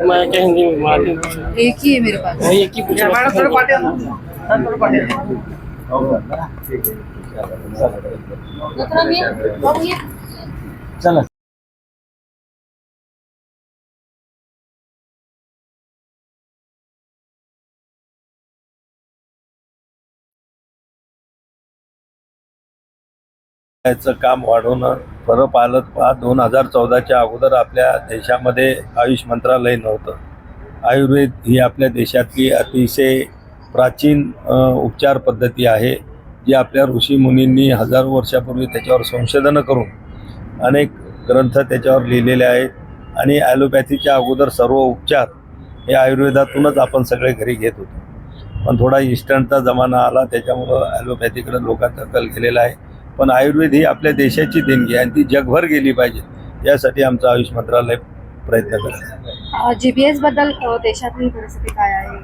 मैं क्या हिंदी में मारती एक ही है मेरे पास। वही एक ही पूछा चला। याचं काम वाढवणं खरं पालत पहा दोन हजार चौदाच्या अगोदर आपल्या देशामध्ये आयुष मंत्रालय नव्हतं. आयुर्वेद ही आपल्या देशातली अतिशय प्राचीन उपचार पद्धती आहे जी आपल्या ऋषीमुनींनी हजारो वर्षापूर्वी त्याच्यावर संशोधनं करून अनेक ग्रंथ त्याच्यावर लिहिलेले आहेत आणि ॲलोपॅथीच्या अगोदर सर्व उपचार हे आयुर्वेदातूनच आपण सगळे घरी घेत होतो. पण थोडा इंस्टंटचा जमाना आला त्याच्यामुळं ॲलोपॅथीकडे लोकांचा कल गेलेला आहे. पण आयुर्वेद ही आपल्या देशाची देणगी आहे आणि ती जगभर गेली पाहिजे. यासाठी आमचं आयुष मंत्रालय प्रयत्न करत आहे. जीबीएसबद्दल देशातली परिस्थिती काय आहे?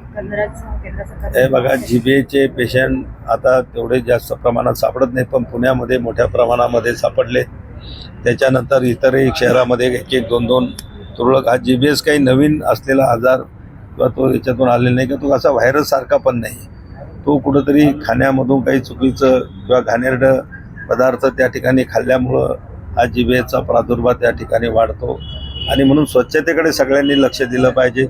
हे बघा जी बी एचे पेशंट आता तेवढे जास्त प्रमाणात सापडत नाही पण पुण्यामध्ये मोठ्या प्रमाणामध्ये सापडले. त्याच्यानंतर इतरही शहरामध्ये एक एक दोन दोन तुरळक हा जी बी एस काही नवीन असलेला आजार किंवा तो याच्यातून आलेला नाही किंवा तो असा व्हायरससारखा पण नाही. तो कुठंतरी खाण्यामधून काही चुकीचं किंवा घाणेरडं पदार्थ त्या ठिकाणी खाल्ल्यामुळं हा जिभेचा प्रादुर्भाव त्या ठिकाणी वाढतो. आणि म्हणून स्वच्छतेकडे सगळ्यांनी लक्ष दिलं पाहिजे.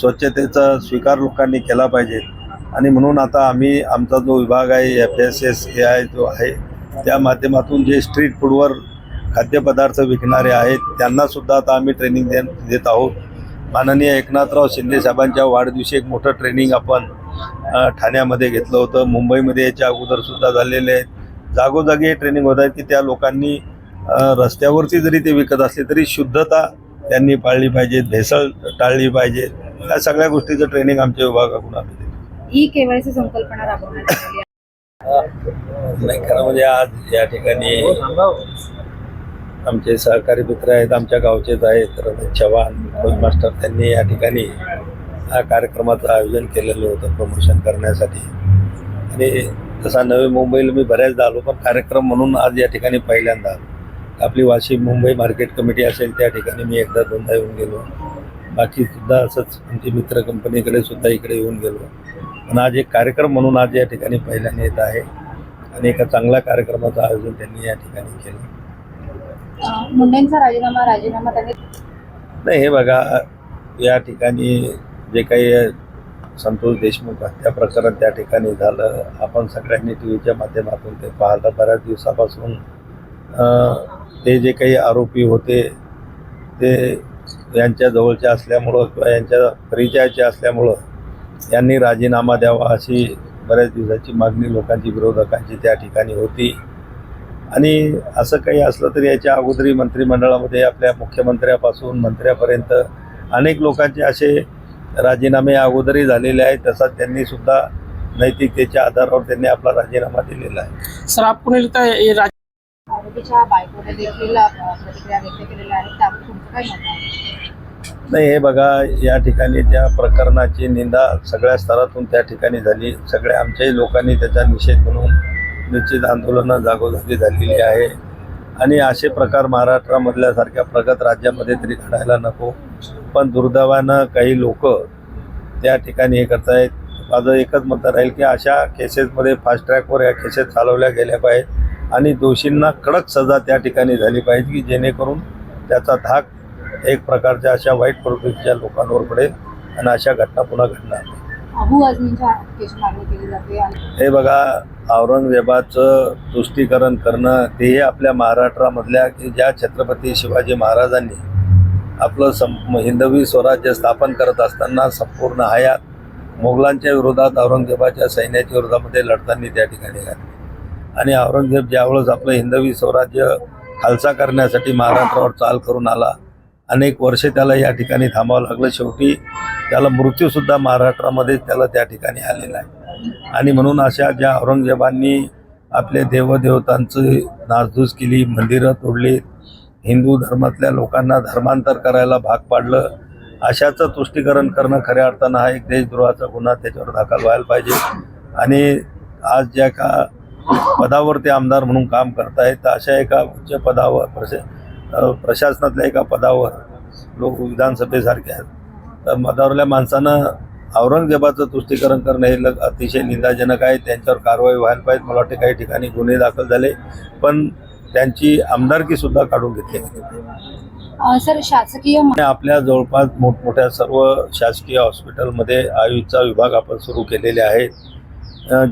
स्वच्छतेचा स्वीकार लोकांनी केला पाहिजे. आणि म्हणून आता आम्ही आमचा जो विभाग आहे F S S A I जो आहे त्या माध्यमातून जे स्ट्रीट फूडवर खाद्यपदार्थ विकणारे आहेत त्यांनासुद्धा आता आम्ही ट्रेनिंग दे देत आहोत. माननीय एकनाथराव शिंदे साहेबांच्या वाढदिवशी एक मोठं ट्रेनिंग आपण ठाण्यामध्ये घेतलं होतं. मुंबईमध्ये याच्या अगोदरसुद्धा झालेले आहेत जागोजागी हे ट्रेनिंग होत आहेत की त्या लोकांनी रस्त्यावरती जरी ते विकत असले तरी शुद्धता त्यांनी पाळली पाहिजे भेसळ टाळली पाहिजे. या सगळ्या गोष्टीचं ट्रेनिंग आमच्या विभागाकडून आम्ही देतो. ई केवायसी संकल्पना राबवण्यात आहे. नाही खरं म्हणजे आज या ठिकाणी आमचे सहकारी मित्र आहेत आमच्या गावचेच आहेत रमेश चव्हाण मास्टर त्यांनी या ठिकाणी हा कार्यक्रमाचं आयोजन केलेलं होतं प्रमोशन करण्यासाठी. आणि तसा नवी मुंबईला मी बऱ्याचदा आलो पण कार्यक्रम म्हणून आज या ठिकाणी पहिल्यांदा आलो. आपली वाशिम मुंबई मार्केट कमिटी असेल त्या ठिकाणी मी एकदा दोनदा येऊन गेलो. बाकी सुद्धा असंच आमची मित्र कंपनीकडे सुद्धा इकडे येऊन गेलो. पण आज एक कार्यक्रम म्हणून आज या ठिकाणी पहिल्यांदा येत आहे आणि एका चांगल्या कार्यक्रमाचं आयोजन त्यांनी या ठिकाणी केलं. मुंडेंचा राजीनामा राजीनामा त्यांनी नाही हे बघा या ठिकाणी जे काही संतोष देशमुख हत्या प्रकरण त्या ठिकाणी झालं. आपण सगळ्यांनी टी व्हीच्या माध्यमातून ते पाहिलं. बऱ्याच दिवसापासून ते जे काही आरोपी होते ते यांच्या जवळचे असल्यामुळं किंवा यांच्या परिचयाचे असल्यामुळं यांनी राजीनामा द्यावा अशी बऱ्याच दिवसाची मागणी लोकांची विरोधकांची त्या ठिकाणी होती. आणि असं काही असलं तरी याच्या अगोदरी मंत्रिमंडळामध्ये आपल्या मुख्यमंत्र्यापासून मंत्र्यापर्यंत अनेक लोकांचे असे राजीनामे अगोदरही झालेले आहेत तसाच त्यांनी सुद्धा नैतिकतेच्या आधारावर त्यांनी आपला राजीनामा दिलेला आहे. सर है आहे? नाही हे बघा या ठिकाणी त्या प्रकरणाची निंदा सगळ्या स्तरातून त्या ठिकाणी झाली. सगळ्या आमच्याही लोकांनी त्याचा निषेध म्हणून निश्चित आंदोलनं जागोजागी झालेली आहे. आणि असे प्रकार महाराष्ट्रामधल्यासारख्या प्रगत राज्यामध्ये तरी घडायला नको. पण दुर्दैवानं काही लोक त्या ठिकाणी हे करतायत. माझं एकच मत राहील की अशा केसेसमध्ये फास्ट ट्रॅकवर या केसेस चालवल्या गेल्या पाहिजेत आणि दोषींना कडक सजा त्या ठिकाणी झाली पाहिजे की जेणेकरून त्याचा धाक एक प्रकारच्या अशा वाईट प्रवृत्तीच्या लोकांवर पडेल आणि अशा घटना पुन्हा घडणार हे बघा औरंगजेबाचं तुष्टीकरण करणं तेही आपल्या महाराष्ट्रामधल्या की ज्या छत्रपती शिवाजी महाराजांनी आपलं सं हिंदवी स्वराज्य स्थापन करत असताना संपूर्ण हयात मोगलांच्या विरोधात औरंगजेबाच्या सैन्याच्या विरोधामध्ये लढताना त्या ठिकाणी घातली. आणि औरंगजेब ज्यावेळेस आपलं हिंदवी स्वराज्य खालसा करण्यासाठी महाराष्ट्रावर चाल करून आला अनेक वर्षे त्याला या ठिकाणी थांबावं लागलं. शेवटी त्याला मृत्यूसुद्धा महाराष्ट्रामध्ये त्याला त्या ठिकाणी आलेला आहे. आणि म्हणून अशा ज्या औरंगजेबांनी आपल्या देवदेवतांची नासधूस केली मंदिरं तोडली हिंदू धर्मातल्या लोकांना धर्मांतर करायला भाग पाडलं अशाचं तुष्टीकरण करणं खऱ्या अर्थानं हा एक देशद्रोहाचा गुन्हा त्याच्यावर दाखल व्हायला पाहिजे. आणि आज ज्या का पदावर ते आमदार म्हणून काम करतायत तर अशा एका उच्च पदावर प्रशा प्रशासनातल्या एका पदावर लोक विधानसभेसारखे आहेत. तर मदावरल्या माणसानं औरंगजेबाचं तुष्टीकरण करणं हे लग अतिशय निंदाजनक आहे. त्यांच्यावर कारवाई व्हायला पाहिजे. मला वाटते काही ठिकाणी गुन्हे दाखल झाले. पण त्यांची आमदारकीसुद्धा काढून घेतली. सर शासकीय आपल्या जवळपास मोठमोठ्या सर्व शासकीय हॉस्पिटलमध्ये आयुषचा विभाग आपण सुरू केलेले आहेत.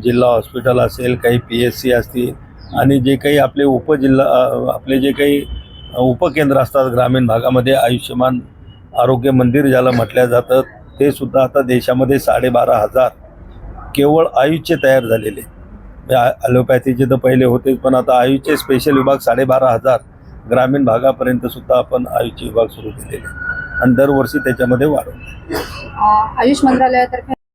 जिल्हा हॉस्पिटल असेल काही पी एस सी असतील आणि जे काही आपले उपजिल्हा आपले जे काही उपकेंद्र असतात ग्रामीण भागामध्ये आयुष्यमान आरोग्य मंदिर ज्याला म्हटलं जातं ते सुद्धा आता देशामध्ये साडेबारा हजार केवळ आयुषचे तयार झालेले ॲलोपॅथीचे तर पहिले होतेच पण आता आयुषचे स्पेशल विभाग साडेबारा हजार ग्रामीण भागापर्यंत सुद्धा आपण आयुषचे विभाग सुरू केलेले आणि दरवर्षी त्याच्यामध्ये वाढवतो आयुष मंत्रालयातर्फे